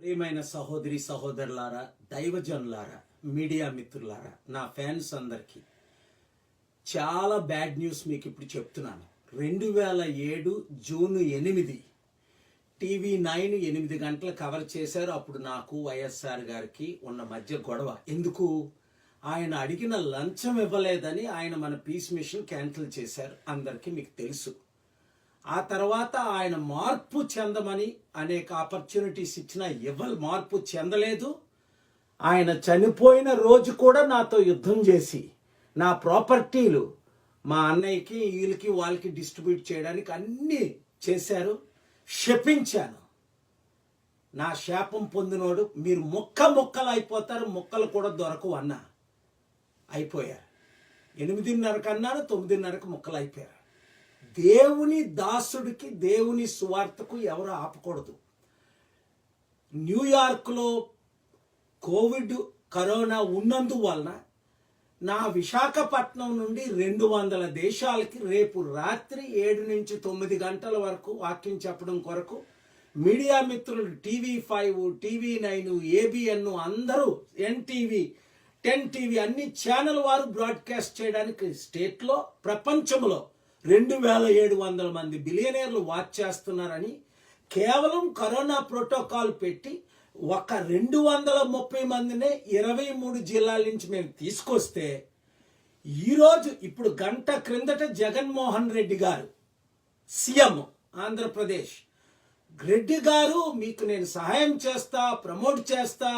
ప్రియమైన సహోదరి సహోదరులారా దైవజనులారా మీడియా మిత్రులారా నా ఫ్యాన్స్ అందరికీ చాలా బ్యాడ్ న్యూస్ మీకు ఇప్పుడు చెప్తున్నాను. రెండు వేల ఏడు జూన్ ఎనిమిది టీవీ నైన్ ఎనిమిది గంటలు కవర్ చేశారు. అప్పుడు నాకు వైఎస్ఆర్ గారికి ఉన్న మధ్య గొడవ. ఎందుకు? ఆయన అడిగిన లంచం ఇవ్వలేదని ఆయన మన పీస్ మిషన్ క్యాన్సిల్ చేశారు. అందరికీ మీకు తెలుసు. ఆ తర్వాత ఆయన మార్పు చెందమని అనేక ఆపర్చునిటీస్ ఇచ్చిన ఎవరు మార్పు చెందలేదు. ఆయన చనిపోయిన రోజు కూడా నాతో యుద్ధం చేసి నా ప్రాపర్టీలు మా అన్నయ్యకి వీళ్ళకి వాళ్ళకి డిస్ట్రిబ్యూట్ చేయడానికి అన్నీ చేశారు. శపించాను. నా శాపం పొందినోడు మీరు ముక్క ముక్కలు అయిపోతారు ముక్కలు కూడా దొరకవు అన్నా. అయిపోయారు. ఎనిమిదిన్నరకు అన్నారు తొమ్మిదిన్నరకు ముక్కలు అయిపోయారు. దేవుని దాసుడికి దేవుని సువార్తకు ఎవరు ఆపకూడదు. న్యూయార్క్లో కోవిడ్ కరోనా ఉన్నందువలన నా విశాఖపట్నం నుండి రెండు వందల దేశాలకి రేపు రాత్రి ఏడు నుంచి తొమ్మిది గంటల వరకు వాక్యం చెప్పడం కొరకు మీడియా మిత్రులు TV five TV nine ABN అందరూ ఎన్టీవీ టెన్ టీవీ అన్ని ఛానల్ వారు బ్రాడ్కాస్ట్ చేయడానికి స్టేట్లో ప్రపంచంలో రెండు వేల ఏడు వందల మంది బిలియనీర్లు వాచ్ చేస్తున్నారని కేవలం కరోనా ప్రోటోకాల్ పెట్టి ఒక రెండు వందల ముప్పై మందినే ఇరవై మూడు జిల్లాల నుంచి మేము తీసుకొస్తే ఈరోజు ఇప్పుడు గంట క్రిందట జగన్మోహన్ రెడ్డి గారు సీఎం ఆంధ్రప్రదేశ్. రెడ్డి గారు మీకు నేను సహాయం చేస్తా ప్రమోట్ చేస్తా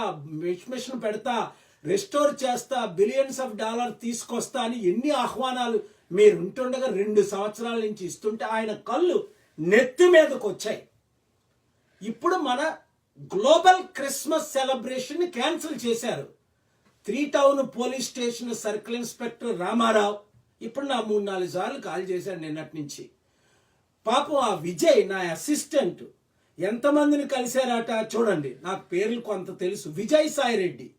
మిషన్ పెడతా రెస్టోర్ చేస్తా బిలియన్స్ ఆఫ్ డాలర్ తీసుకొస్తా అని ఎన్ని ఆహ్వానాలు మీరు ఉంటుండగా రెండు సంవత్సరాల నుంచి ఇస్తుంటే ఆయన కళ్ళు నెత్తి మీదకు వచ్చాయి. ఇప్పుడు మన గ్లోబల్ క్రిస్మస్ సెలబ్రేషన్ క్యాన్సిల్ చేశారు. Three town police station circle inspector Ramarao. ఇప్పుడు నా మూడు నాలుగు సార్లు కాల్ చేశాడు నిన్నటి నుంచి. పాపం ఆ విజయ్ నా అసిస్టెంట్ ఎంతమందిని కలిశారట చూడండి. నాకు పేర్లు కొంత తెలుసు. Vijay Sai Reddy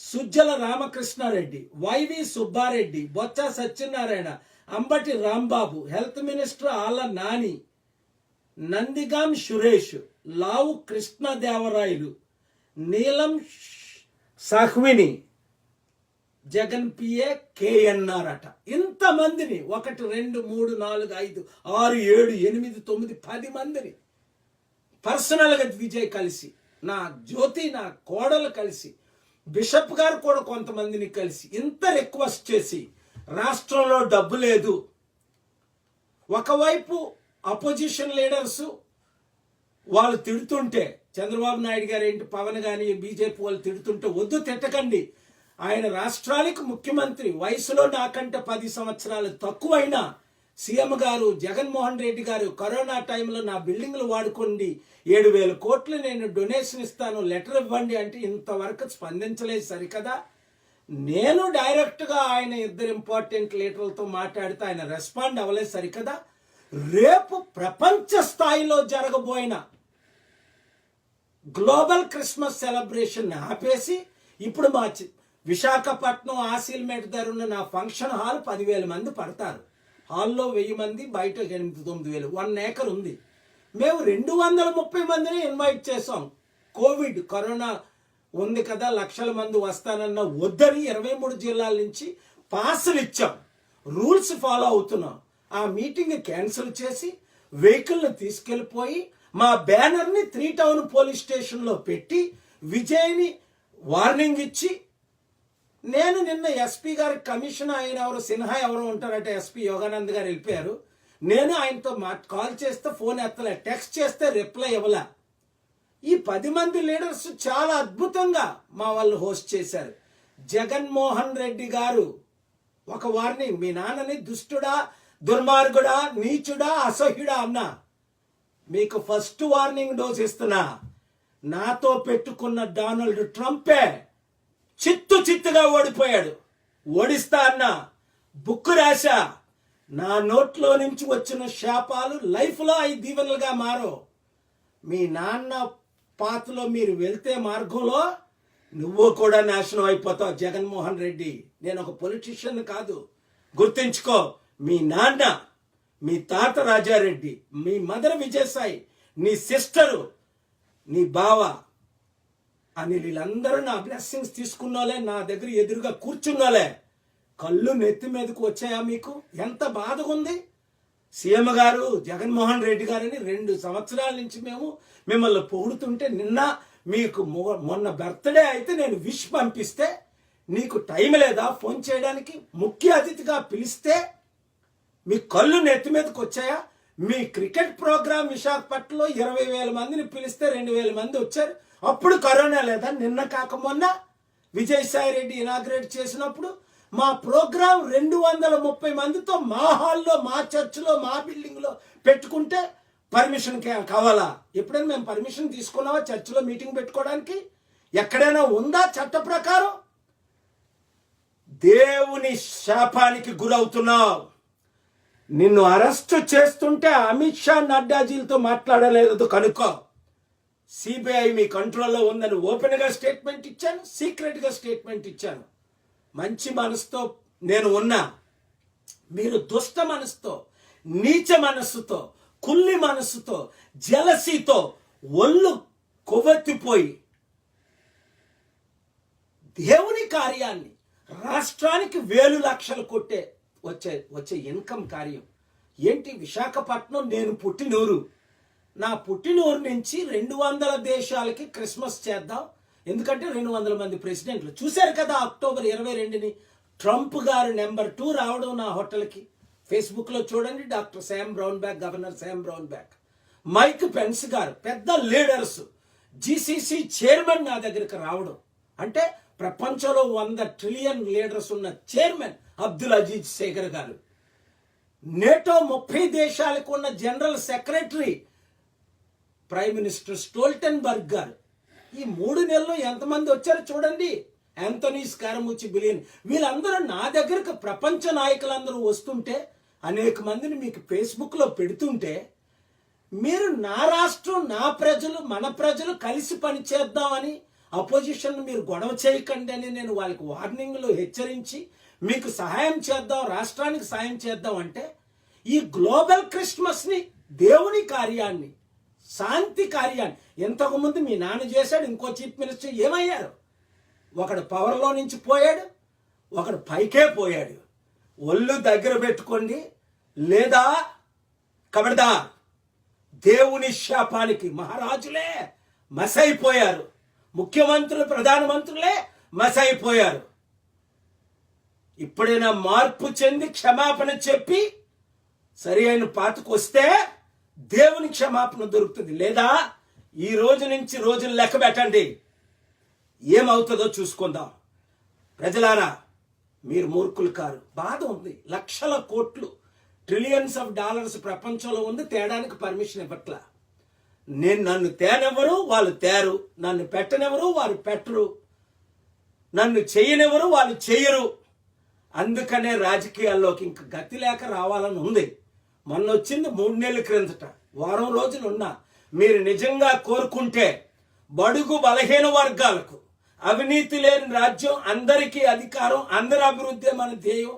Sujjala Ramakrishna Reddy YV Subbareddy Botsa Satyanarayana Ambati Rambabu health minister Alla Nani Nandigam Suresh Lavu Krishnadevarayalu Neelam Sawhney Jagan PA KNR అట. ఇంతమందిని ఒకటి రెండు మూడు నాలుగు ఐదు ఆరు ఏడు ఎనిమిది తొమ్మిది పది మందిని పర్సనల్గా విజయ్ కలిసి నా జ్యోతి నా కోడలు కలిసి బిషప్ గారు కూడా కొంతమందిని కలిసి ఇంత రిక్వెస్ట్ చేసి రాష్ట్రంలో డబ్బు లేదు. ఒకవైపు అపోజిషన్ లీడర్స్ వాళ్ళు తిడుతుంటే చంద్రబాబు నాయుడు గారు ఏంటి పవన్ కానీ బీజేపీ వాళ్ళు తిడుతుంటే వద్దు తిట్టకండి. ఆయన రాష్ట్రానికి ముఖ్యమంత్రి వయసులో నాకంటే పది సంవత్సరాలు తక్కువైనా సీఎం గారు జగన్మోహన్ రెడ్డి గారు కరోనా టైంలో నా బిల్డింగ్లు వాడుకోండి. ఏడు వేల కోట్లు నేను డొనేషన్ ఇస్తాను లెటర్ ఇవ్వండి అంటే ఇంతవరకు స్పందించలేదు సరికదా? నేను డైరెక్ట్గా ఆయన ఇద్దరు ఇంపార్టెంట్ లీడర్లతో మాట్లాడితే ఆయన రెస్పాండ్ అవ్వలేదు సరికదా? రేపు ప్రపంచ స్థాయిలో జరగబోయిన గ్లోబల్ క్రిస్మస్ సెలబ్రేషన్ ఆపేసి ఇప్పుడు మా చి- విశాఖపట్నం ఆసిల్మేట్ దగ్గర ఉన్న నా ఫంక్షన్ హాల్ పదివేల మంది పడతారు. హాల్లో వెయ్యి మంది బయట ఎనిమిది తొమ్మిది వేలు. వన్ ఏకర్ ఉంది. మేము రెండు వందల ముప్పై మందిని ఇన్వైట్ చేసాం కోవిడ్ కరోనా ఉంది కదా లక్షల మంది వస్తానన్న వద్దని ఇరవై మూడు జిల్లాల నుంచి పాసులు ఇచ్చాం. రూల్స్ ఫాలో అవుతున్నాం. ఆ మీటింగ్ క్యాన్సిల్ చేసి వెహికల్ని తీసుకెళ్ళిపోయి మా బ్యానర్ని త్రీ టౌన్ పోలీస్ స్టేషన్లో పెట్టి విజయ్ని వార్నింగ్ ఇచ్చి నేను నిన్న ఎస్పీ గారి కమిషన్ ఆయన ఎవరు సిన్హా ఎవరు ఉంటారంటే ఎస్పీ యోగానంద్ గారు వెళ్ళిపోయారు. నేను ఆయనతో మా కాల్ చేస్తే ఫోన్ ఎత్తలే టెక్స్ట్ చేస్తే రిప్లై ఇవ్వలే. ఈ పది మంది లీడర్స్ చాలా అద్భుతంగా మా వాళ్ళు హోస్ట్ చేశారు. జగన్మోహన్ రెడ్డి గారు ఒక వారిని మీ నాన్నని దుష్టుడా దుర్మార్గుడా నీచుడా అసహ్యుడా అన్నా. మీకు ఫస్ట్ వార్నింగ్ డోస్ ఇస్తున్నా. నాతో పెట్టుకున్న డొనాల్డ్ ట్రంపే చిత్తు చిత్తుగా ఓడిపోయాడు. ఓడిస్తా అన్న బుక్ రాశా నా నోట్లో నుంచి వచ్చిన శాపాలు లైఫ్లో అవి దీవెనలుగా మారో. మీ నాన్న పాతలో మీరు వెళ్తే మార్గంలో నువ్వు కూడా నాశనం అయిపోతావు జగన్మోహన్ రెడ్డి. నేను ఒక పొలిటీషియన్ కాదు. గుర్తుంచుకో మీ నాన్న మీ తాత రాజారెడ్డి మీ మదర్ విజయసాయి నీ సిస్టరు నీ బావ అని వీళ్ళందరూ నా బ్లెస్సింగ్స్ తీసుకున్నోలే నా దగ్గర ఎదురుగా కూర్చున్నోలే. కళ్ళు నెత్తి మీదకు వచ్చాయా మీకు? ఎంత బాధగా ఉంది సీఎం గారు జగన్మోహన్ రెడ్డి గారిని రెండు సంవత్సరాల నుంచి మేము మిమ్మల్ని పొగుడుతుంటే నిన్న మీకు మొన్న బర్త్డే అయితే నేను విష్ పంపిస్తే నీకు టైం లేదా? ఫోన్ చేయడానికి ముఖ్య అతిథిగా పిలిస్తే మీ కళ్ళు నెత్తి మీదకి వచ్చాయా? మీ క్రికెట్ ప్రోగ్రాం విశాఖపట్నంలో ఇరవై వేల మందిని పిలిస్తే రెండు వేల మంది వచ్చారు. అప్పుడు కరోనా లేదా నిన్న కాక మొన్న విజయసాయి రెడ్డి ఇనాగ్రేట్ చేసినప్పుడు మా ప్రోగ్రాం రెండు వందల ముప్పై మందితో మా హాల్లో మా చర్చిలో మా బిల్డింగ్లో పెట్టుకుంటే పర్మిషన్ కావాలా? ఎప్పుడైనా మేము పర్మిషన్ తీసుకున్నావా చర్చిలో మీటింగ్ పెట్టుకోవడానికి? ఎక్కడైనా ఉందా చట్ట ప్రకారం? దేవుని శాపానికి గురవుతున్నావు. నిన్ను అరెస్ట్ చేస్తుంటే అమిత్ షా నడ్డాజీలతో మాట్లాడలేదు కనుక్కో సిబిఐ మీ కంట్రోల్లో ఉందని ఓపెన్గా స్టేట్మెంట్ ఇచ్చాను సీక్రెట్గా స్టేట్మెంట్ ఇచ్చాను. మంచి మనసుతో నేను ఉన్నా. మీరు దుష్ట మనసుతో నీచ మనస్సుతో కుల్లి మనస్సుతో జలసీతో ఒళ్ళు కొవ్వెత్తిపోయి దేవుని కార్యాన్ని రాష్ట్రానికి వేలు లక్షలు కొట్టే వచ్చే వచ్చే ఇన్కమ్ కార్యం. ఏంటి? విశాఖపట్నం నేను పుట్టినూరు. నా పుట్టినూరు నుంచి రెండు వందల దేశాలకి క్రిస్మస్ చేద్దాం. ఎందుకంటే రెండు వందల మంది ప్రెసిడెంట్లు. చూశారు కదా అక్టోబర్ ఇరవై రెండుని? ట్రంప్ గారు నెంబర్ టూ రావడం నా హోటల్కి. ఫేస్బుక్లో చూడండి doctor Sam Brownback governor Sam Brownback Mike Pence గారు పెద్ద లీడర్స్ జీసీసీ చైర్మన్ నా దగ్గరికి రావడం. అంటే ప్రపంచంలో వంద ట్రిలియన్ లీడర్స్ ఉన్న చైర్మన్ అబ్దుల్ అజీజ్ శేఖర్ గారు. నేటో ముప్పై దేశాలకు ఉన్న general secretary prime minister Stoltenberg గారు ఈ మూడు నెలలు ఎంతమంది వచ్చారో చూడండి. యాంథనీ స్కారముచి బిలియన్ వీళ్ళందరూ నా దగ్గరకు ప్రపంచ నాయకులందరూ వస్తుంటే అనేక మందిని మీకు ఫేస్బుక్లో పెడుతుంటే మీరు నా రాష్ట్రం నా ప్రజలు మన ప్రజలు కలిసి పనిచేద్దామని అపోజిషన్ మీరు గొడవ చేయకండి అని నేను వాళ్ళకి వార్నింగ్లు హెచ్చరించి మీకు సహాయం చేద్దాం రాష్ట్రానికి సహాయం చేద్దాం అంటే ఈ గ్లోబల్ క్రిస్మస్ని దేవుని కార్యాన్ని శాంతి కార్యాన్ని ఇంతకుముందు మీ నాన్న చేశాడు ఇంకో చీఫ్ మినిస్టర్ ఏమయ్యారు? ఒకడు పవర్లో నుంచి పోయాడు ఒకడు పైకే పోయాడు. ఒళ్ళు దగ్గర పెట్టుకోండి లేదా కబడదా దేవుని శాపానికి మహారాజులే మసైపోయారు. ముఖ్యమంత్రులు ప్రధానమంత్రులే మసైపోయారు. ఇప్పుడైనా మార్పు చెంది క్షమాపణ చెప్పి సరి అయిన పాతకు వస్తే దేవుని క్షమాపణ దొరుకుతుంది. లేదా ఈ రోజు నుంచి రోజులు లెక్క పెట్టండి. ఏమవుతుందో చూసుకుందాం. ప్రజలారా మీరు మూర్ఖులు కారు. బాధ ఉంది. లక్షల కోట్లు ట్రిలియన్స్ ఆఫ్ డాలర్స్ ప్రపంచంలో ఉంది. తేడానికి పర్మిషన్ ఇవ్వట్లా. నేను నన్ను తేనెవరు వాళ్ళు తేరు. నన్ను పెట్టనెవరు వారు పెట్టరు. నన్ను చేయనెవరు వాళ్ళు చేయరు. అందుకనే రాజకీయాల్లోకి ఇంక గతి లేక రావాలని ఉంది. మొన్న వచ్చింది మూడు నెలల క్రిందట. వారం రోజులు ఉన్నా. మీరు నిజంగా కోరుకుంటే బడుగు బలహీన వర్గాలకు అవినీతి లేని రాజ్యం అందరికీ అధికారం అందరి అభివృద్ధి మన ధ్యేయం.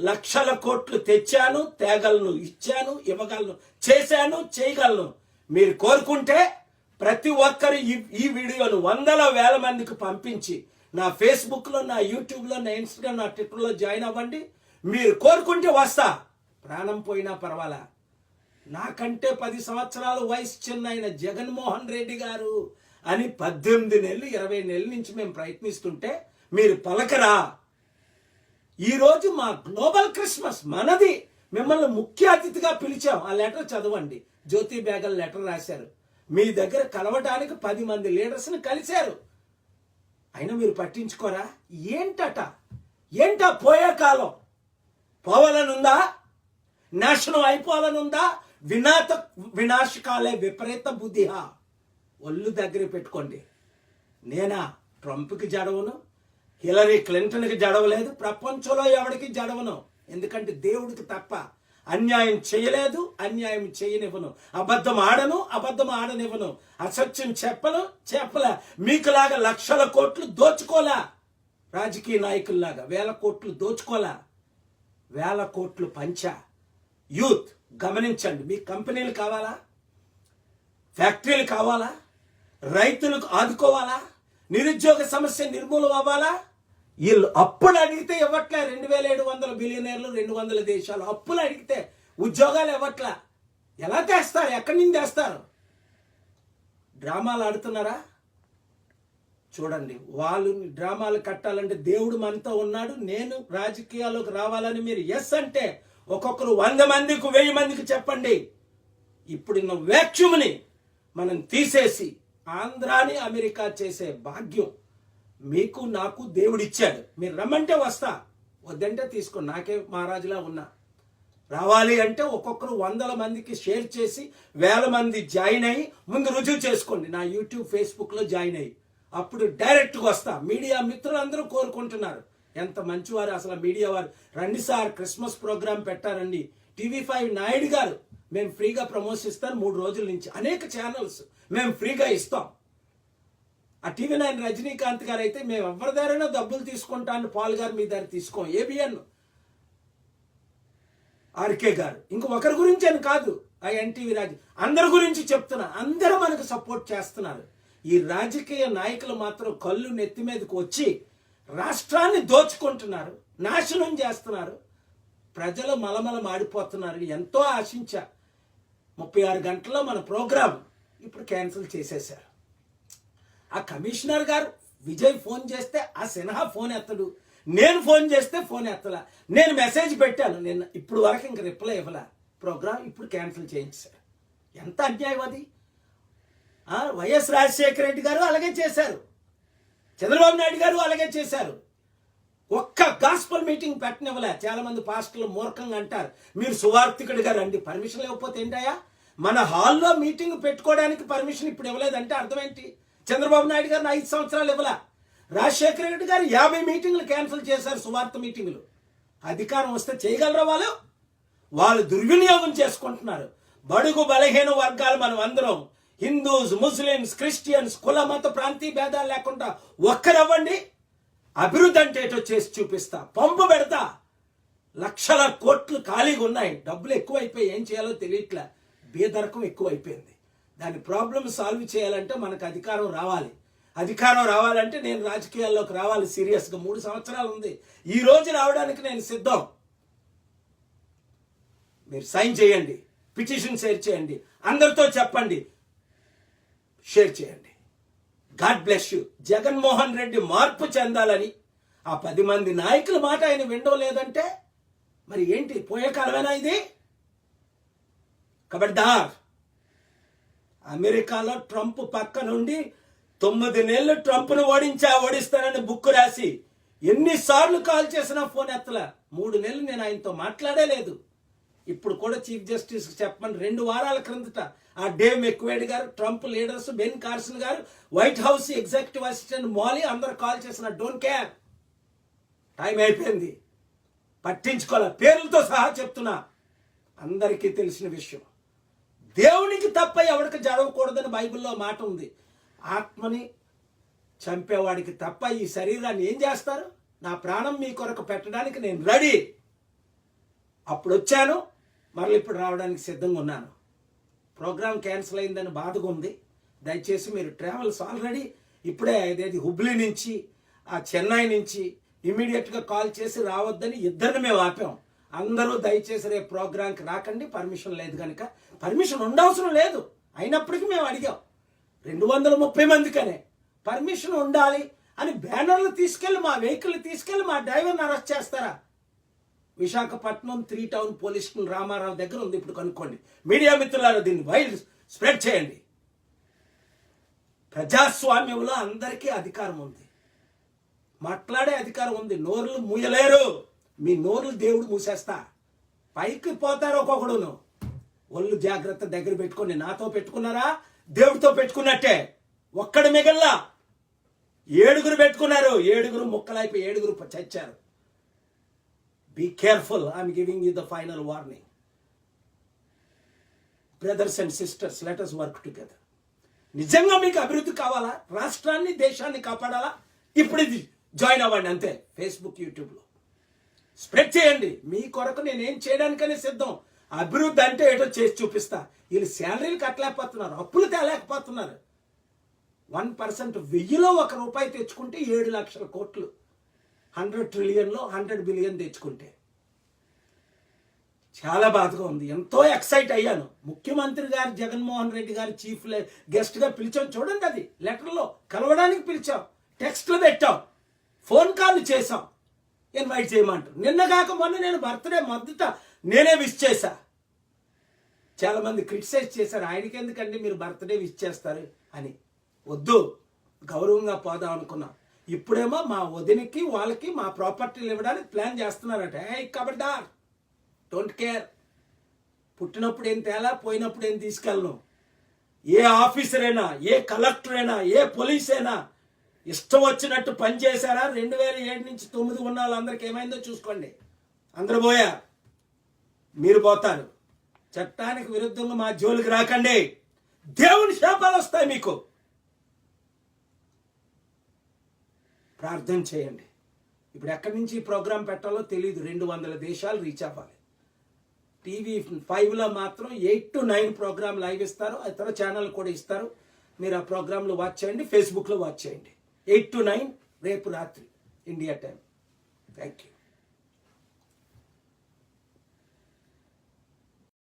లక్షల కోట్లు తెచ్చాను తేగలను ఇచ్చాను ఇవ్వగలను చేశాను చేయగలను. మీరు కోరుకుంటే ప్రతి ఒక్కరు ఈ ఈ వీడియోను వందల వేల మందికి పంపించి నా ఫేస్బుక్లో నా యూట్యూబ్లో నా ఇన్స్టాగ్రామ్ నా ట్విట్టర్లో జాయిన్ అవ్వండి. మీరు కోరుకుంటే వస్తా. ప్రాణం పోయినా పర్వాలా? నాకంటే పది సంవత్సరాల వయసు చిన్న ఆయన జగన్మోహన్ రెడ్డి గారు అని పద్దెనిమిది నెలలు ఇరవై నెలల నుంచి మేము ప్రయత్నిస్తుంటే మీరు పలకరా. ఈరోజు మా గ్లోబల్ క్రిస్మస్ మనది. మిమ్మల్ని ముఖ్య అతిథిగా పిలిచాం. ఆ లెటర్ చదవండి. జ్యోతి బేగల్ లెటర్ రాశారు. మీ దగ్గర కలవటానికి పది మంది లీడర్స్ని కలిశారు. అయినా మీరు పట్టించుకోరా? ఏంటట? ఏంటా పోయే కాలం? పోవాలనుందా నాశనం అయిపోవాలనుందా వినాత వినాశకాలే విపరీత బుద్ధిహా. ఒళ్ళు దగ్గర పెట్టుకోండి. నేనా ట్రంప్కి జడవను? హిలరీ క్లింటన్కి జడవలేదు. ప్రపంచంలో ఎవరికి జడవను? ఎందుకంటే దేవుడికి తప్ప అన్యాయం చేయలేదు అన్యాయం చేయనివ్వను. అబద్ధం ఆడను అబద్ధం ఆడనివ్వను. అసత్యం చెప్పను చెప్పలే. మీకులాగా లక్షల కోట్లు దోచుకోలే. రాజకీయ నాయకుల్లాగా వేల కోట్లు దోచుకోలే. వేల కోట్లు పంచా. యూత్ గమనించండి మీ కంపెనీలు కావాలా? ఫ్యాక్టరీలు కావాలా? రైతులకు ఆదుకోవాలా? నిరుద్యోగ సమస్య నిర్మూలం అవ్వాలా? వీళ్ళు అప్పులు అడిగితే ఇవ్వట్లే రెండు వేల ఏడు వందల బిలియనర్లు రెండు వందల దేశాలు అప్పులు అడిగితే ఉద్యోగాలు ఇవ్వట్లా. ఎలా తెస్తారు? ఎక్కడి నుంచి తెస్తారు? డ్రామాలు ఆడుతున్నారా? చూడండి వాళ్ళు డ్రామాలు కట్టాలంటే దేవుడు మనతో ఉన్నాడు నేను రాజకీయాల్లోకి రావాలని మీరు ఎస్ అంటే ఒక్కొక్కరు వంద మందికి వెయ్యి మందికి చెప్పండి. ఇప్పుడున్న వ్యాక్యూమ్ని మనం తీసేసి ఆంధ్రాని అమెరికా చేసే భాగ్యం మీకు నాకు దేవుడిచ్చాడు. మీరు రమ్మంటే వస్తా. వద్దంటే తీసుకో. నాకే మహారాజులా ఉన్నా. రావాలి అంటే ఒక్కొక్కరు వందల మందికి షేర్ చేసి వేల మంది జాయిన్ అయ్యి ముందు రుజువు చేసుకోండి. నా యూట్యూబ్ ఫేస్బుక్లో జాయిన్ అయ్యి. అప్పుడు డైరెక్ట్గా వస్తా. మీడియా మిత్రులందరూ కోరుకుంటున్నారు. ఎంత మంచివారు అసలు మీడియా వారు. రండి సార్ క్రిస్మస్ ప్రోగ్రాం పెట్టారండి. టీవీ ఫైవ్ నాయుడు గారు మేము ఫ్రీగా ప్రమోషన్ ఇస్తాను మూడు రోజుల నుంచి. అనేక ఛానల్స్ మేము ఫ్రీగా ఇస్తాం. ఆ టీవీ నైన్ రజనీకాంత్ గారు అయితే మేము ఎవరి దగ్గరైనా డబ్బులు తీసుకుంటాను పాల్ గారు మీ దగ్గర తీసుకోం. ఏబిఎన్. ఆర్కే గారు. ఇంక ఒకరి గురించి అని కాదు. ఆ ఎన్టీవీ రాజు. అందరి గురించి చెప్తున్నా. అందరూ మనకు సపోర్ట్ చేస్తున్నారు. ఈ రాజకీయ నాయకులు మాత్రం కళ్ళు నెత్తి మీదకి వచ్చి రాష్ట్రాన్ని దోచుకుంటున్నారు నాశనం చేస్తున్నారు. ప్రజలు మలమల మాడిపోతున్నారు. ఎంతో ఆశించా ముప్పై ఆరు గంటల్లో మన ప్రోగ్రాం ఇప్పుడు క్యాన్సిల్ చేసేశారు. ఆ కమిషనర్ గారు విజయ్ ఫోన్ చేస్తే ఆ సిన్హా ఫోన్ ఎత్తడు. నేను ఫోన్ చేస్తే ఫోన్ ఎత్తలా. నేను మెసేజ్ పెట్టాను. నిన్న ఇప్పుడు వరకు ఇంక రిప్లై ఇవ్వలా. ప్రోగ్రామ్ ఇప్పుడు క్యాన్సిల్ చేయించారు ఎంత అన్యాయం అది? వైఎస్ రాజశేఖర రెడ్డి గారు అలాగే చేశారు. చంద్రబాబు నాయుడు గారు అలాగే చేశారు. ఒక్క గాస్పల్ మీటింగ్ పెట్టనివ్వలే. చాలా మంది పాస్టర్లు మూర్ఖంగా అంటారు. మీరు సువార్థికుడిగా రండి. పర్మిషన్ లేకపోతే ఏంటయ్యా? మన హాల్లో మీటింగ్ పెట్టుకోవడానికి పర్మిషన్ ఇప్పుడు ఇవ్వలేదంటే అర్థం ఏంటి చంద్రబాబు నాయుడు గారిని ఐదు సంవత్సరాలు ఇవ్వలే. రాజశేఖర రెడ్డి గారు యాభై మీటింగ్లు క్యాన్సిల్ చేశారు సువార్త మీటింగులు అధికారం వస్తే చేయగలరా వాళ్ళు? వాళ్ళు దుర్వినియోగం చేసుకుంటున్నారు. బడుగు బలహీన వర్గాలు మనం అందరం హిందూస్ ముస్లిమ్స్ క్రిస్టియన్స్ కుల మత ప్రాంతీయ భేదాలు లేకుండా ఒక్కరవ్వండి అభివృద్ధి అంటే ఏటో చేసి చూపిస్తా. పంపు పెడతా. లక్షల కోట్లు ఖాళీగా ఉన్నాయి. డబ్బులు ఎక్కువైపోయి ఏం చేయాలో తెలియట్లే. బీదరకం ఎక్కువైపోయింది. దాని ప్రాబ్లమ్ సాల్వ్ చేయాలంటే మనకు అధికారం రావాలి. అధికారం రావాలంటే నేను రాజకీయాల్లోకి రావాలి. సీరియస్గా మూడు సంవత్సరాలు ఉంది. ఈ రోజు రావడానికి నేను సిద్ధం. మీరు సైన్ చేయండి. పిటిషన్ షేర్ చేయండి. అందరితో చెప్పండి. షేర్ చేయండి. God bless you. Jaganmohan Reddy మార్పు చెందాలని ఆ పది మంది నాయకుల మాట ఆయన వినడం లేదంటే మరి ఏంటి? పోయే కాలమేనా ఇది? కబడ్దార్ అమెరికాలో ట్రంప్ పక్క నుండి తొమ్మిది నెలలు ట్రంప్ను ఓడించా ఓడిస్తానని బుక్ రాసి ఎన్నిసార్లు కాల్ చేసినా ఫోన్ ఎత్తల. మూడు నెలలు నేను ఆయనతో మాట్లాడే లేదు ఇప్పుడు కూడా చీఫ్ జస్టిస్ చెప్పమని రెండు వారాల క్రిందట ఆ డేవ్ మెక్వేడ్ గారు ట్రంప్ లీడర్స్ బెన్ కార్సన్ గారు White House executive assistant Molly అందరు కాల్ చేసిన డోంట్ కేర్. టైం అయిపోయింది. పట్టించుకోవాలి పేర్లతో సహా చెప్తున్నా. అందరికీ తెలిసిన విషయం. దేవునికి తప్ప ఎవరికి జరగకూడదని బైబిల్లో మాట ఉంది. ఆత్మని చంపేవాడికి తప్ప ఈ శరీరాన్ని ఏం చేస్తారు? నా ప్రాణం మీ కొరకు పెట్టడానికి నేను రెడీ. అప్పుడు వచ్చాను. మరల ఇప్పుడు రావడానికి సిద్ధంగా ఉన్నాను. ప్రోగ్రామ్ క్యాన్సిల్ అయిందని బాధగా ఉంది. దయచేసి మీరు ట్రావెల్స్ ఆల్రెడీ ఇప్పుడే అదేది హుబ్లీ నుంచి ఆ చెన్నై నుంచి ఇమీడియట్గా కాల్ చేసి రావద్దని ఇద్దరిని మేము ఆపాం. అందరూ దయచేసి రేపు ప్రోగ్రాంకి రాకండి. పర్మిషన్ లేదు కనుక పర్మిషన్ ఉండవసరం లేదు. అయినప్పటికీ మేము అడిగాం. రెండు వందల ముప్పై మందికనే పర్మిషన్ ఉండాలి అని బ్యానర్లు తీసుకెళ్ళి మా వెహికల్ తీసుకెళ్ళి మా డ్రైవర్ని అరెస్ట్ చేస్తారా? Visakhapatnam three town police station Ramarao దగ్గర ఉంది. ఇప్పుడు కనుక్కోండి. మీడియా మిత్రులారా దీన్ని వైల్డ్ స్ప్రెడ్ చేయండి. ప్రజాస్వామ్యంలో అందరికీ అధికారం ఉంది. మాట్లాడే అధికారం ఉంది. నోరులు మూయలేరు. మీ నోరులు దేవుడు మూసేస్తా. పైకి పోతారు ఒక్కొక్కడును. ఒళ్ళు జాగ్రత్త దగ్గర పెట్టుకొని నాతో పెట్టుకున్నారా? దేవుడితో పెట్టుకున్నట్టే. ఒక్కడి మిగల్లా. ఏడుగురు పెట్టుకున్నారు. ఏడుగురు ముక్కలైపోయి ఏడుగురు చచ్చారు. Be careful I'm giving you the final warning brothers and sisters let us work together నిజంగా మీకు అభివృద్ధి కావాలా? రాష్ట్రాన్ని దేశాన్ని కాపాడాలా? ఇప్పుడు ఇది జాయిన్ అవ్వండి అంతే. ఫేస్బుక్ యూట్యూబ్లో స్ప్రెడ్ చేయండి. మీ కొరకు నేను ఏం చేయడానికనే సిద్ధం. అభివృద్ధి అంటే ఏటో చేసి చూపిస్తా. వీళ్ళు శాలరీలు కట్టలేకపోతున్నారు. అప్పులు తేలేకపోతున్నారు. వన్ పర్సెంట్ వెయ్యిలో ఒక రూపాయి తెచ్చుకుంటే ఏడు లక్షల కోట్లు. హండ్రెడ్ ట్రిలియన్లో హండ్రెడ్ బిలియన్ తెచ్చుకుంటే. చాలా బాధగా ఉంది. ఎంతో ఎక్సైట్ అయ్యాను. ముఖ్యమంత్రి గారు జగన్మోహన్ రెడ్డి గారు చీఫ్ గెస్ట్గా పిలిచాం. చూడండి అది. లెటర్లో కలవడానికి పిలిచాం. టెక్స్ట్లు పెట్టాం. ఫోన్ కాల్ చేసాం ఇన్వైట్ చేయమంటారు నిన్న కాక మొన్న నేను బర్త్డే మొదట నేనే విష్ చేశా. చాలామంది క్రిటిసైజ్ చేశారు. ఆయనకి ఎందుకండి మీరు బర్త్డే విష్ చేస్తారు అని. వద్దు. గౌరవంగా పోదాం అనుకున్నాం. ఇప్పుడేమో మా వదినకి వాళ్ళకి మా ప్రాపర్టీలు ఇవ్వడానికి ప్లాన్ చేస్తున్నారట. ఏ కబడ్దార్ డోంట్ కేర్. పుట్టినప్పుడు ఏం తేలా పోయినప్పుడు ఏం తీసుకెళ్ళను. ఏ ఆఫీసర్ అయినా ఏ కలెక్టర్ అయినా ఏ పోలీస్ అయినా ఇష్టం వచ్చినట్టు పనిచేశారా రెండు వేల ఏడు నుంచి తొమ్మిది ఉన్న వాళ్ళందరికి ఏమైందో చూసుకోండి. అందరూ పోయా? మీరు పోతారు. చట్టానికి విరుద్ధంగా మా జోలికి రాకండి. దేవుని శాపాలు వస్తాయి మీకు. ప్రార్థన చేయండి. ఇప్పుడు ఎక్కడి నుంచి ఈ ప్రోగ్రాం పెట్టాలో తెలియదు రెండు వందల దేశాలు రీచ్ అవ్వాలి. టీవీ ఫైవ్లో మాత్రం eight to nine programme live ఇస్తారు. ఇతర ఛానల్ కూడా ఇస్తారు. మీరు ఆ ప్రోగ్రాంలు వాచ్ చేయండి. ఫేస్బుక్లో వాచ్ చేయండి. ఎయిట్ టు నైన్ రేపు రాత్రి. India time thank you